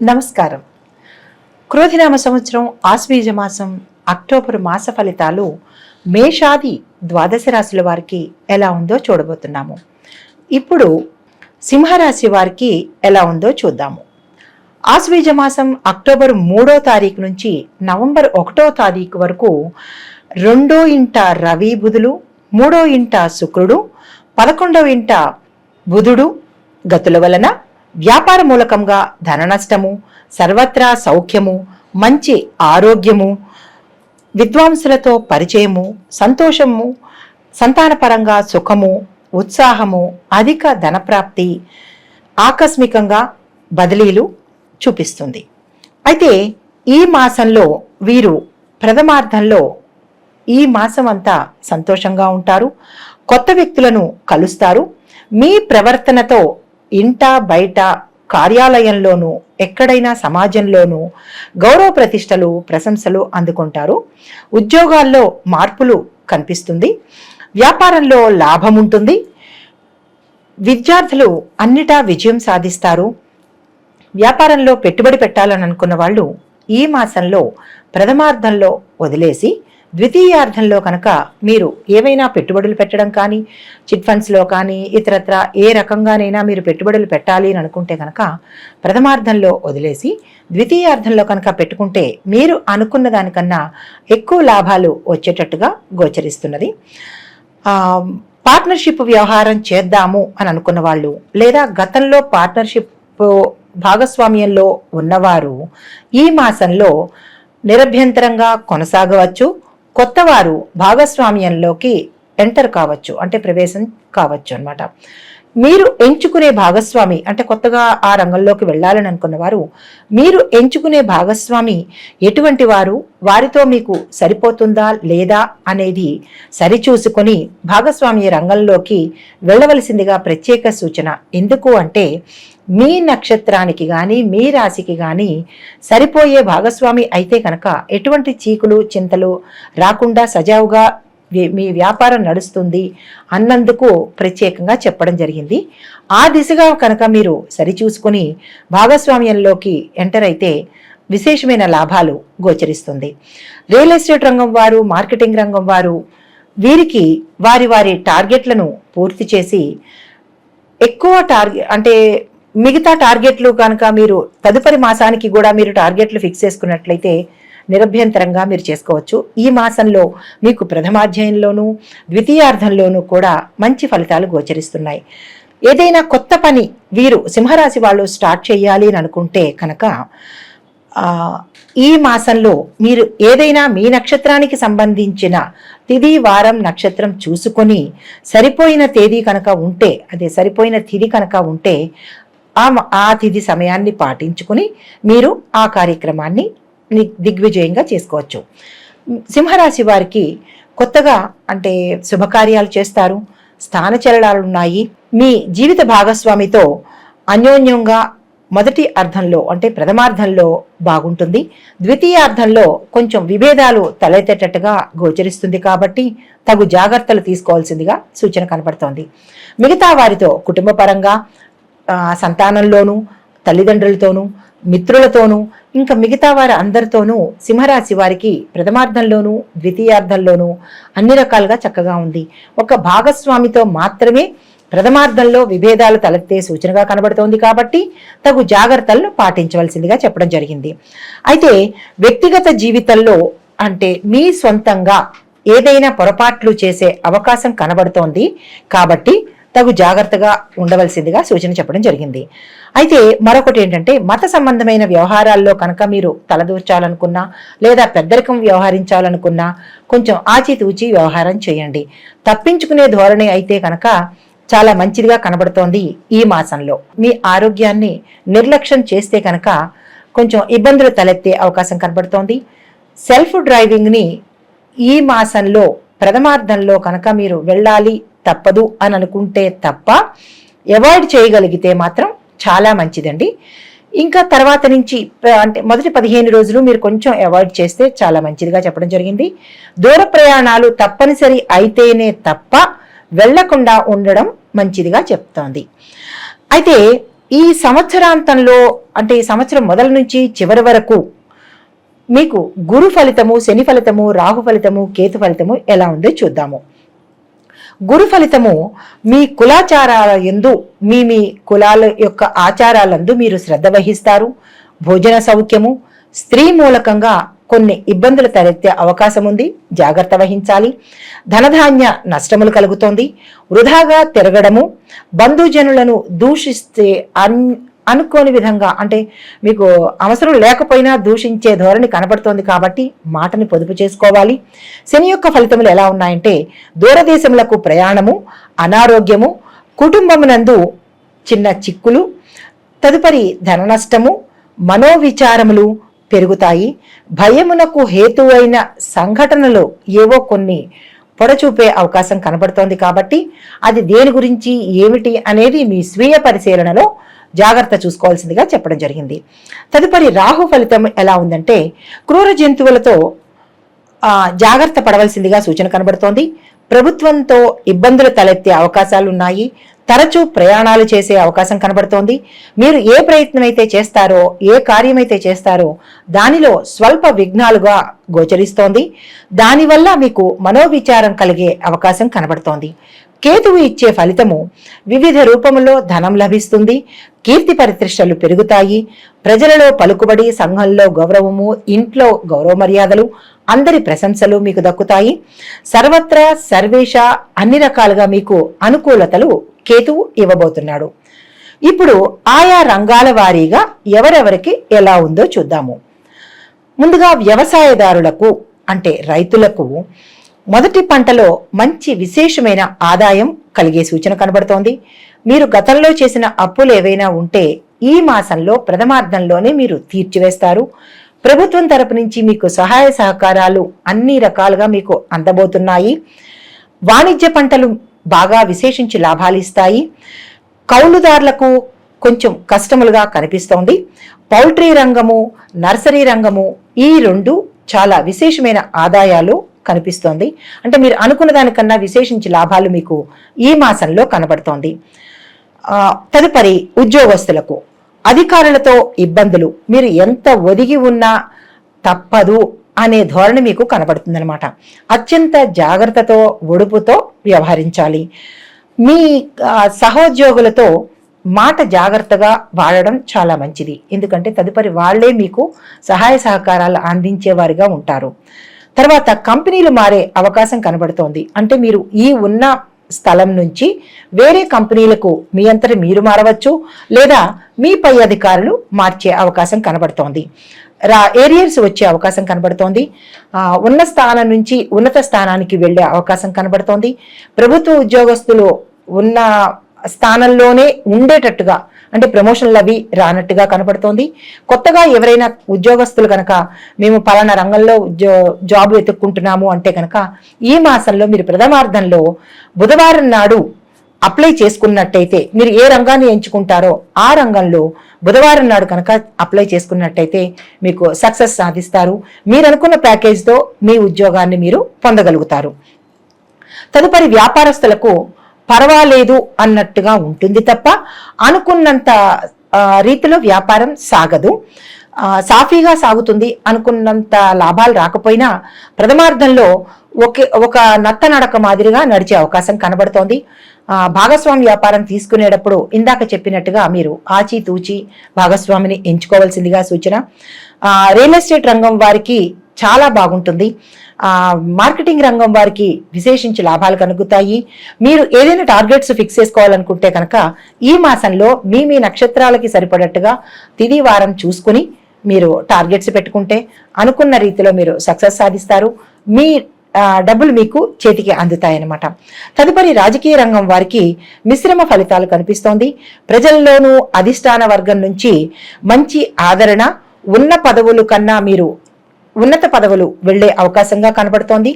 నమస్కారం. క్రోధినామ సంవత్సరం ఆశ్వీజ మాసం అక్టోబర్ మాస ఫలితాలు మేషాది ద్వాదశ రాశుల వారికి ఎలా ఉందో చూడబోతున్నాము. ఇప్పుడు సింహరాశి వారికి ఎలా ఉందో చూద్దాము. ఆశ్వీజ మాసం అక్టోబర్ మూడో తారీఖు నుంచి నవంబర్ ఒకటో తారీఖు వరకు రెండో ఇంట రవి బుధులు మూడో ఇంట శుక్రుడు పదకొండవ ఇంట బుధుడు. గతుల వలన వ్యాపార మూలకంగా ధన నష్టము సర్వత్రా సౌఖ్యము మంచి ఆరోగ్యము విద్వాంసులతో పరిచయము సంతోషము సంతానపరంగా సుఖము ఉత్సాహము అధిక ధనప్రాప్తి ఆకస్మికంగా బదిలీలు చూపిస్తుంది. అయితే ఈ మాసంలో వీరు ప్రథమార్థంలో ఈ మాసం అంతా సంతోషంగా ఉంటారు. కొత్త వ్యక్తులను కలుస్తారు. మీ ప్రవర్తనతో ఇంట బయట కార్యాలయంలోనూ ఎక్కడైనా సమాజంలోనూ గౌరవ ప్రతిష్టలు ప్రశంసలు అందుకుంటారు. ఉద్యోగాల్లో మార్పులు కనిపిస్తుంది. వ్యాపారంలో లాభం ఉంటుంది. విద్యార్థులు అన్నిటా విజయం సాధిస్తారు. వ్యాపారంలో పెట్టుబడి పెట్టాలని అనుకున్న వాళ్ళు ఈ మాసంలో ప్రథమార్థంలో వదిలేసి ద్వితీయార్థంలో కనుక మీరు ఏవైనా పెట్టుబడులు పెట్టడం కానీ చిట్ ఫండ్స్లో కానీ ఇతరత్ర ఏ రకంగానైనా మీరు పెట్టుబడులు పెట్టాలి అని అనుకుంటే కనుక ప్రథమార్థంలో వదిలేసి ద్వితీయార్థంలో కనుక పెట్టుకుంటే మీరు అనుకున్న దానికన్నా ఎక్కువ లాభాలు వచ్చేటట్టుగా గోచరిస్తున్నది. పార్ట్నర్షిప్ వ్యవహారం చేద్దాము అని అనుకున్న వాళ్ళు లేదా గతంలో పార్ట్నర్షిప్ భాగస్వామ్యంలో ఉన్నవారు ఈ మాసంలో నిరభ్యంతరంగా కొనసాగవచ్చు. కొత్తవారు భాగస్వామ్యంలోకి ఎంటర్ కావచ్చు అంటే ప్రవేశం కావచ్చు అనమాట మీరు ఎంచుకునే భాగస్వామి అంటే కొత్తగా ఆ రంగంలోకి వెళ్ళాలని అనుకున్న వారు మీరు ఎంచుకునే భాగస్వామి ఎటువంటి వారు? వారితో మీకు సరిపోతుందా లేదా అనేది సరిచూసుకొని భాగస్వామి రంగంలోకి వెళ్ళవలసిందిగా ప్రత్యేక సూచన. ఎందుకు అంటే మీ నక్షత్రానికి కానీ మీ రాశికి కానీ సరిపోయే భాగస్వామి అయితే కనుక ఎటువంటి చీకులు చింతలు రాకుండా సజావుగా మీ వ్యాపారం నడుస్తుంది అన్నందుకు ప్రత్యేకంగా చెప్పడం జరిగింది. ఆ దిశగా కనుక మీరు సరిచూసుకుని భాగస్వామ్యంలోకి ఎంటర్ అయితే విశేషమైన లాభాలు గోచరిస్తుంది. రియల్ ఎస్టేట్ రంగం వారు మార్కెటింగ్ రంగం వారు వీరికి వారి వారి టార్గెట్లను పూర్తి చేసి ఎక్కువ టార్గెట్ అంటే మిగతా టార్గెట్లు కనుక మీరు తదుపరి మాసానికి కూడా మీరు టార్గెట్లు ఫిక్స్ చేసుకున్నట్లయితే నిరభ్యంతరంగా మీరు చేసుకోవచ్చు. ఈ మాసంలో మీకు ప్రథమాధ్యాయంలోనూ ద్వితీయార్థంలోనూ కూడా మంచి ఫలితాలు గోచరిస్తున్నాయి. ఏదైనా కొత్త పని వీరు సింహరాశి వాళ్ళు స్టార్ట్ చేయాలి అని అనుకుంటే కనుక ఈ మాసంలో మీరు ఏదైనా మీ నక్షత్రానికి సంబంధించిన తిది వారం నక్షత్రం చూసుకొని సరిపోయిన తేదీ కనుక ఉంటే అదే సరిపోయిన తిది కనుక ఉంటే ఆ ఆ తిథి సమయాన్ని పాటించుకుని మీరు ఆ కార్యక్రమాన్ని దిగ్విజయంగా చేసుకోవచ్చు. సింహరాశి వారికి కొత్తగా అంటే శుభకార్యాలు చేస్తారు స్థానచలనాలు ఉన్నాయి. మీ జీవిత భాగస్వామితో అన్యోన్యంగా మొదటి అర్థంలో అంటే ప్రథమార్థంలో బాగుంటుంది. ద్వితీయార్థంలో కొంచెం విభేదాలు తలెత్తేటట్టుగా గోచరిస్తుంది కాబట్టి తగు జాగ్రత్తలు తీసుకోవాల్సిందిగా సూచన కనపడుతోంది. మిగతా వారితో కుటుంబపరంగా సంతానంలోనూ తల్లిదండ్రులతోనూ మిత్రులతోనూ ఇంకా మిగతా వారి అందరితోనూ సింహరాశి వారికి ప్రథమార్థంలోనూ ద్వితీయార్థంలోనూ అన్ని రకాలుగా చక్కగా ఉంది. ఒక భాగస్వామితో మాత్రమే ప్రథమార్థంలో విభేదాలు తలెత్తే సూచనగా కనబడుతోంది కాబట్టి తగు జాగ్రత్తలను పాటించవలసిందిగా చెప్పడం జరిగింది. అయితే వ్యక్తిగత జీవితంలో అంటే మీ సొంతంగా ఏదైనా పొరపాట్లు చేసే అవకాశం కనబడుతోంది కాబట్టి తగు జాగ్రత్తగా ఉండవలసిందిగా సూచన చెప్పడం జరిగింది. అయితే మరొకటి ఏంటంటే మత సంబంధమైన వ్యవహారాల్లో కనుక మీరు తలదూర్చాలనుకున్నా లేదా పెద్దరికం వ్యవహరించాలనుకున్నా కొంచెం ఆచితూచి వ్యవహారం చేయండి. తప్పించుకునే ధోరణి అయితే కనుక చాలా మంచిదిగా కనబడుతోంది ఈ మాసంలో. మీ ఆరోగ్యాన్ని నిర్లక్ష్యం చేస్తే కనుక కొంచెం ఇబ్బందులు తలెత్తే అవకాశం కనబడుతోంది. సెల్ఫ్ డ్రైవింగ్ని ఈ మాసంలో ప్రథమార్థంలో కనుక మీరు వెళ్ళాలి తప్పదు అని అనుకుంటే తప్ప అవాయిడ్ చేయగలిగితే మాత్రం చాలా మంచిదండి. ఇంకా తర్వాత నుంచి అంటే మొదటి పదిహేను రోజులు మీరు కొంచెం అవాయిడ్ చేస్తే చాలా మంచిదిగా చెప్పడం జరిగింది. దూర ప్రయాణాలు తప్పనిసరి అయితేనే తప్ప వెళ్ళకుండా ఉండడం మంచిదిగా చెప్తోంది. అయితే ఈ సంవత్సరాంతంలో అంటే ఈ సంవత్సరం మొదల నుంచి చివరి వరకు మీకు గురు ఫలితము శని ఫలితము రాహు ఫలితము కేతు ఫలితము ఎలా ఉందో చూద్దాము. గురు ఫలితము మీ కులాచారాల ఎందు మీ మీ కులాల యొక్క ఆచారాలందు మీరు శ్రద్ధ వహిస్తారు. భోజన సౌఖ్యము స్త్రీ మూలకంగా కొన్ని ఇబ్బందులు తలెత్తే అవకాశం ఉంది జాగ్రత్త వహించాలి. ధనధాన్య నష్టములు కలుగుతోంది. వృధాగా తిరగడము బంధుజనులను దూషిస్తే అన్ అనుకోని విధంగా అంటే మీకు అవసరం లేకపోయినా దూషించే ధోరణి కనబడుతోంది కాబట్టి మాటని పొదుపు చేసుకోవాలి. శని యొక్క ఫలితములు ఎలా ఉన్నాయంటే దూరదేశములకు ప్రయాణము అనారోగ్యము కుటుంబమునందు చిన్న చిక్కులు తదుపరి ధన నష్టము మనోవిచారములు పెరుగుతాయి. భయమునకు హేతువైన సంఘటనలు ఏవో కొన్ని పొడచూపే అవకాశం కనబడుతోంది కాబట్టి అది దేని గురించి ఏమిటి అనేది మీ స్వీయ పరిశీలనలో జాగ్రత్త చూసుకోవాల్సిందిగా చెప్పడం జరిగింది. తదుపరి రాహు ఫలితం ఎలా ఉందంటే క్రూర జంతువులతో జాగ్రత్త పడవలసిందిగా సూచన కనబడుతోంది. ప్రభుత్వంతో ఇబ్బందులు తలెత్తే అవకాశాలు ఉన్నాయి తరచూ ప్రయాణాలు చేసే అవకాశం కనబడుతోంది. మీరు ఏ ప్రయత్నం అయితే చేస్తారో ఏ కార్యమైతే చేస్తారో దానిలో స్వల్ప విఘ్నాలుగా గోచరిస్తోంది. దానివల్ల మీకు మనోవిచారం కలిగే అవకాశం కనబడుతోంది. కేతువు ఇచ్చే ఫలితము వివిధ రూపములో ధనం లభిస్తుంది కీర్తి పరిత్రిష్టలు పెరుగుతాయి ప్రజలలో పలుకుబడి సంఘంలో గౌరవము ఇంట్లో గౌరవ మర్యాదలు అందరి ప్రశంసలు మీకు దక్కుతాయి. సర్వత్రా సర్వేష అన్ని రకాలుగా మీకు అనుకూలతలు కేతువు ఇవ్వబోతున్నాడు. ఇప్పుడు ఆయా రంగాల వారీగా ఎవరెవరికి ఎలా ఉందో చూద్దాము. ముందుగా వ్యవసాయదారులకు అంటే రైతులకు మొదటి పంటలో మంచి విశేషమైన ఆదాయం కలిగే సూచన కనబడుతోంది. మీరు గతంలో చేసిన అప్పులు ఏవైనా ఉంటే ఈ మాసంలో ప్రథమార్థంలోనే మీరు తీర్చివేస్తారు. ప్రభుత్వం తరపు నుంచి మీకు సహాయ సహకారాలు అన్ని రకాలుగా మీకు అందబోతున్నాయి. వాణిజ్య పంటలు బాగా విశేషించి లాభాలు ఇస్తాయి. కౌలుదారులకు కొంచెం కష్టములుగా కనిపిస్తోంది. పౌల్ట్రీ రంగము నర్సరీ రంగము ఈ రెండు చాలా విశేషమైన ఆదాయాలు కనిపిస్తోంది. అంటే మీరు అనుకున్న దానికన్నా విశేషించి లాభాలు మీకు ఈ మాసంలో కనబడుతోంది. తదుపరి ఉద్యోగస్తులకు అధికారులతో ఇబ్బందులు. మీరు ఎంత ఒదిగి ఉన్నా తప్పదు అనే ధోరణి మీకు కనబడుతుందనమాట అత్యంత జాగ్రత్తతో ఒడుపుతో వ్యవహరించాలి. మీ సహోద్యోగులతో మాట జాగ్రత్తగా వాడడం చాలా మంచిది. ఎందుకంటే తదుపరి వాళ్ళే మీకు సహాయ సహకారాలు అందించేవారిగా ఉంటారు. తర్వాత కంపెనీలు మారే అవకాశం కనబడుతోంది. అంటే మీరు ఈ ఉన్న స్థలం నుంచి వేరే కంపెనీలకు మీ అంతటి మీరు మారవచ్చు లేదా మీ పై అధికారులు మార్చే అవకాశం కనబడుతోంది. రా ఏరియర్స్ వచ్చే అవకాశం కనబడుతోంది. ఉన్న స్థానం నుంచి ఉన్నత స్థానానికి వెళ్ళే అవకాశం కనబడుతోంది. ప్రభుత్వ ఉద్యోగస్తులు ఉన్న స్థానంలోనే ఉండేటట్టుగా అంటే ప్రమోషన్లు అవి రానట్టుగా కనబడుతోంది కొత్తగా ఎవరైనా ఉద్యోగస్తులు కనుక మేము పలానా రంగంలో ఉద్యో జాబ్ వెతుక్కుంటున్నాము అంటే కనుక ఈ మాసంలో మీరు ప్రథమార్థంలో బుధవారం నాడు అప్లై చేసుకున్నట్టయితే మీరు ఏ రంగాన్ని ఎంచుకుంటారో ఆ రంగంలో బుధవారం నాడు కనుక అప్లై చేసుకున్నట్టయితే మీకు సక్సెస్ సాధిస్తారు. మీరు అనుకున్న ప్యాకేజ్తో మీ ఉద్యోగాన్ని మీరు పొందగలుగుతారు. తదుపరి వ్యాపారస్తులకు పర్వాలేదు అన్నట్టుగా ఉంటుంది తప్ప అనుకున్నంత రీతిలో వ్యాపారం సాగదు. సాఫీగా సాగుతుంది. అనుకున్నంత లాభాలు రాకపోయినా ప్రథమార్థంలో ఒకే ఒక నత్త నడక మాదిరిగా నడిచే అవకాశం కనబడుతోంది. భాగస్వామి వ్యాపారం తీసుకునేటప్పుడు ఇందాక చెప్పినట్టుగా మీరు ఆచితూచి భాగస్వామిని ఎంచుకోవాల్సిందిగా సూచన. రియల్ ఎస్టేట్ రంగం వారికి చాలా బాగుంటుంది. మార్కెటింగ్ రంగం వారికి విశేషించి లాభాలు కలుగుతాయి మీరు ఏదైనా టార్గెట్స్ ఫిక్స్ చేసుకోవాలనుకుంటే కనుక ఈ మాసంలో మీ మీ నక్షత్రాలకి సరిపడట్టుగా తిది వారం చూసుకుని మీరు టార్గెట్స్ పెట్టుకుంటే అనుకున్న రీతిలో మీరు సక్సెస్ సాధిస్తారు. మీ డబ్బులు మీకు చేతికి అందుతాయన్నమాట. తదుపరి రాజకీయ రంగం వారికి మిశ్రమ ఫలితాలు కనిపిస్తోంది. ప్రజల్లోనూ అధిష్టాన వర్గం నుంచి మంచి ఆదరణ ఉన్న పదవులు కన్నా మీరు ఉన్నత పదవులు వెళ్ళే అవకాశంగా కనబడుతోంది.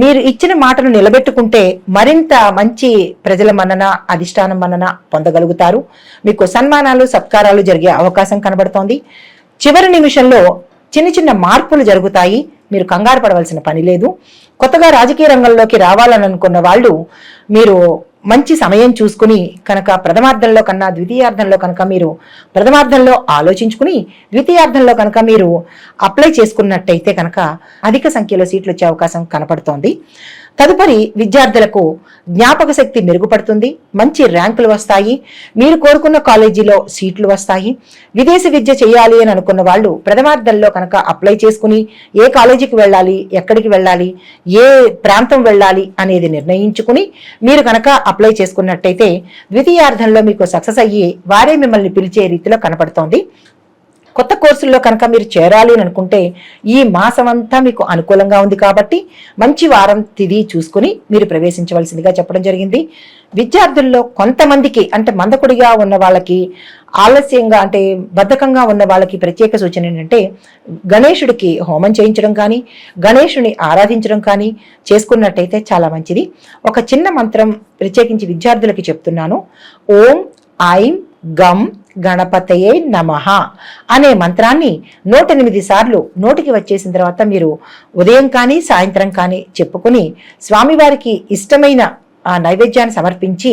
మీరు ఇచ్చిన మాటను నిలబెట్టుకుంటే మరింత మంచి ప్రజల మన్నన అధిష్టానం మన్నన పొందగలుగుతారు. మీకు సన్మానాలు సత్కారాలు జరిగే అవకాశం కనబడుతోంది. చివరి నిమిషంలో చిన్న చిన్న మార్పులు జరుగుతాయి. మీరు కంగారు పడవలసిన పని లేదు. కొత్తగా రాజకీయ రంగంలోకి రావాలని అనుకున్న వాళ్ళు మీరు మంచి సమయం చూసుకుని కనుక ప్రథమార్థంలో కన్నా ద్వితీయార్థంలో కనుక మీరు ప్రథమార్థంలో ఆలోచించుకుని ద్వితీయార్థంలో కనుక మీరు అప్లై చేసుకున్నట్టయితే కనుక అధిక సంఖ్యలో సీట్లు వచ్చే అవకాశం కనపడుతోంది. తదుపరి విద్యార్థులకు జ్ఞాపక శక్తి మెరుగుపడుతుంది. మంచి ర్యాంకులు వస్తాయి. మీరు కోరుకున్న కాలేజీలో సీట్లు వస్తాయి. విదేశీ విద్య చేయాలి అని అనుకున్న వాళ్ళు ప్రథమార్థంలో కనుక అప్లై చేసుకుని ఏ కాలేజీకి వెళ్ళాలి ఎక్కడికి వెళ్ళాలి ఏ ప్రాంతం వెళ్ళాలి అనేది నిర్ణయించుకుని మీరు కనుక అప్లై చేసుకున్నట్టయితే ద్వితీయార్థంలో మీకు సక్సెస్ అయ్యి వారే మిమ్మల్ని పిలిచే రీతిలో కనపడుతోంది. కొత్త కోర్సుల్లో కనుక మీరు చేరాలి అని అనుకుంటే ఈ మాసం అంతా మీకు అనుకూలంగా ఉంది కాబట్టి మంచి వారం తిది చూసుకుని మీరు ప్రవేశించవలసిందిగా చెప్పడం జరిగింది. విద్యార్థుల్లో కొంతమందికి అంటే మందకుడిగా ఉన్న వాళ్ళకి ఆలస్యంగా అంటే బద్ధకంగా ఉన్న వాళ్ళకి ప్రత్యేక సూచన ఏంటంటే గణేషుడికి హోమం చేయించడం కానీ గణేషుని ఆరాధించడం కానీ చేసుకున్నట్టయితే చాలా మంచిది. ఒక చిన్న మంత్రం ప్రత్యేకించి విద్యార్థులకి చెప్తున్నాను. ఓం ఐం గం గణపతయే నమ అనే మంత్రాన్ని నూట ఎనిమిది సార్లు నోటికి వచ్చేసిన తర్వాత మీరు ఉదయం కానీ సాయంత్రం కానీ చెప్పుకుని స్వామివారికి ఇష్టమైన ఆ నైవేద్యాన్ని సమర్పించి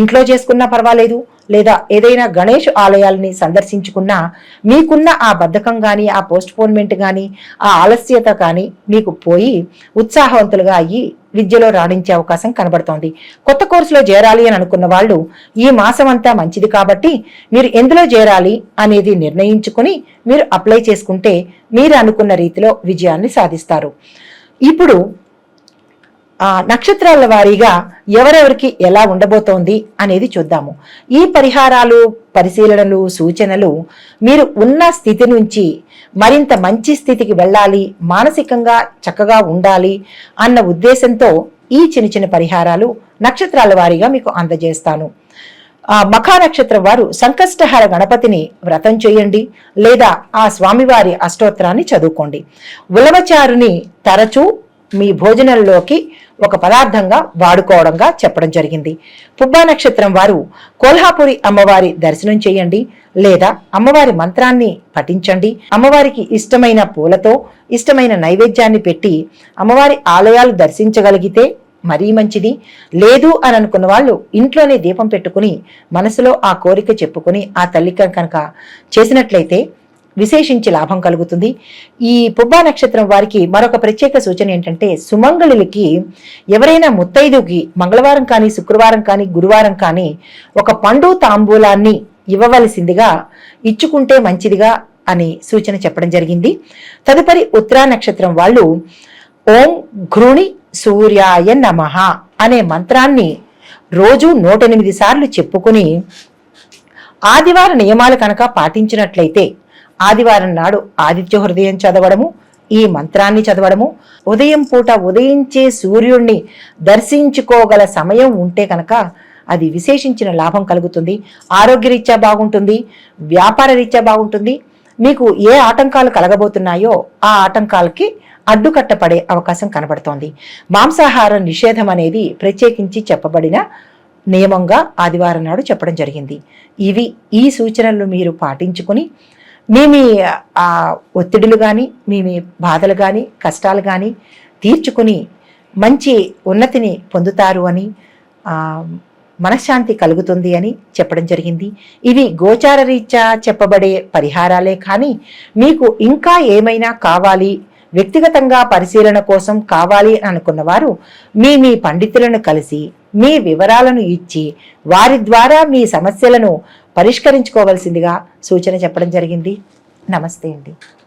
ఇంట్లో చేసుకున్నా పర్వాలేదు లేదా ఏదైనా గణేష్ ఆలయాల్ని సందర్శించుకున్నా మీకున్న ఆ బద్ధకం కానీ ఆ పోస్ట్పోన్మెంట్ కానీ ఆ ఆలస్యత కానీ మీకు పోయి ఉత్సాహవంతులుగా అయ్యి విద్యలో రాణించే అవకాశం కనబడుతోంది. కొత్త కోర్సులో చేరాలి అని అనుకున్న వాళ్ళు ఈ మాసం అంతా మంచిది కాబట్టి మీరు ఎందులో చేరాలి అనేది నిర్ణయించుకుని మీరు అప్లై చేసుకుంటే మీరు అనుకున్న రీతిలో విజయాన్ని సాధిస్తారు. ఇప్పుడు ఆ నక్షత్రాల వారీగా ఎవరెవరికి ఎలా ఉండబోతోంది అనేది చూద్దాము. ఈ పరిహారాలు పరిశీలనలు సూచనలు మీరు ఉన్న స్థితి నుంచి మరింత మంచి స్థితికి వెళ్ళాలి మానసికంగా చక్కగా ఉండాలి అన్న ఉద్దేశంతో ఈ చిన్న చిన్న పరిహారాలు నక్షత్రాల వారీగా మీకు అందజేస్తాను. ఆ మఖా నక్షత్రం వారు సంకష్టహర గణపతిని వ్రతం చేయండి లేదా ఆ స్వామివారి అష్టోత్తరాన్ని చదువుకోండి. ఉలవచారుని తరచూ మీ భోజనంలోకి ఒక పదార్థంగా వాడుకోవడంగా చెప్పడం జరిగింది. పుబ్బా నక్షత్రం వారు కోల్హాపురి అమ్మవారి దర్శనం చేయండి లేదా అమ్మవారి మంత్రాన్ని పఠించండి. అమ్మవారికి ఇష్టమైన పూలతో ఇష్టమైన నైవేద్యాన్ని పెట్టి అమ్మవారి ఆలయాలు దర్శించగలిగితే మరీ మంచిది. లేదు అని అనుకున్న వాళ్ళు ఇంట్లోనే దీపం పెట్టుకుని మనసులో ఆ కోరిక చెప్పుకుని ఆ తల్లిక కనుక చేసినట్లయితే విశేషించి లాభం కలుగుతుంది. ఈ పుబ్బా నక్షత్రం వారికి మరొక ప్రత్యేక సూచన ఏంటంటే సుమంగళులకి ఎవరైనా ముత్తైదుకి మంగళవారం కానీ శుక్రవారం కానీ గురువారం కానీ ఒక పండు తాంబూలాన్ని ఇవ్వవలసిందిగా ఇచ్చుకుంటే మంచిదిగా అని సూచన చెప్పడం జరిగింది. తదుపరి ఉత్తరా నక్షత్రం వాళ్ళు ఓం ఘృణి సూర్యాయ నమః అనే మంత్రాన్ని రోజు నూట ఎనిమిది సార్లు చెప్పుకుని ఆదివార నియమాలు కనుక పాటించినట్లయితే ఆదివారం నాడు ఆదిత్య హృదయం చదవడము ఈ మంత్రాన్ని చదవడము. ఉదయం పూట ఉదయించే సూర్యుణ్ణి దర్శించుకోగల సమయం ఉంటే కనుక అది విశేషించిన లాభం కలుగుతుంది. ఆరోగ్యరీత్యా బాగుంటుంది. వ్యాపార రీత్యా బాగుంటుంది. మీకు ఏ ఆటంకాలు కలగబోతున్నాయో ఆ ఆటంకాలకి అడ్డుకట్టపడే అవకాశం కనబడుతోంది. మాంసాహార నిషేధం అనేది ప్రత్యేకించి చెప్పబడిన నియమంగా ఆదివారం నాడు చెప్పడం జరిగింది. ఇవి ఈ సూచనలు మీరు పాటించుకుని మీ మీ ఆ ఒత్తిడులు కానీ మీ మీ బాధలు కానీ కష్టాలు కానీ తీర్చుకుని మంచి ఉన్నతిని పొందుతారు అని మనశ్శాంతి కలుగుతుంది అని చెప్పడం జరిగింది. ఇవి గోచార రీత్యా చెప్పబడే పరిహారాలే కానీ మీకు ఇంకా ఏమైనా కావాలి వ్యక్తిగతంగా పరిశీలన కోసం కావాలి అని అనుకున్న వారు మీ మీ పండితులను కలిసి మీ వివరాలను ఇచ్చి వారి ద్వారా మీ సమస్యలను పరిష్కరించుకోవాల్సిందిగా సూచన చెప్పడం జరిగింది. నమస్తే అండి.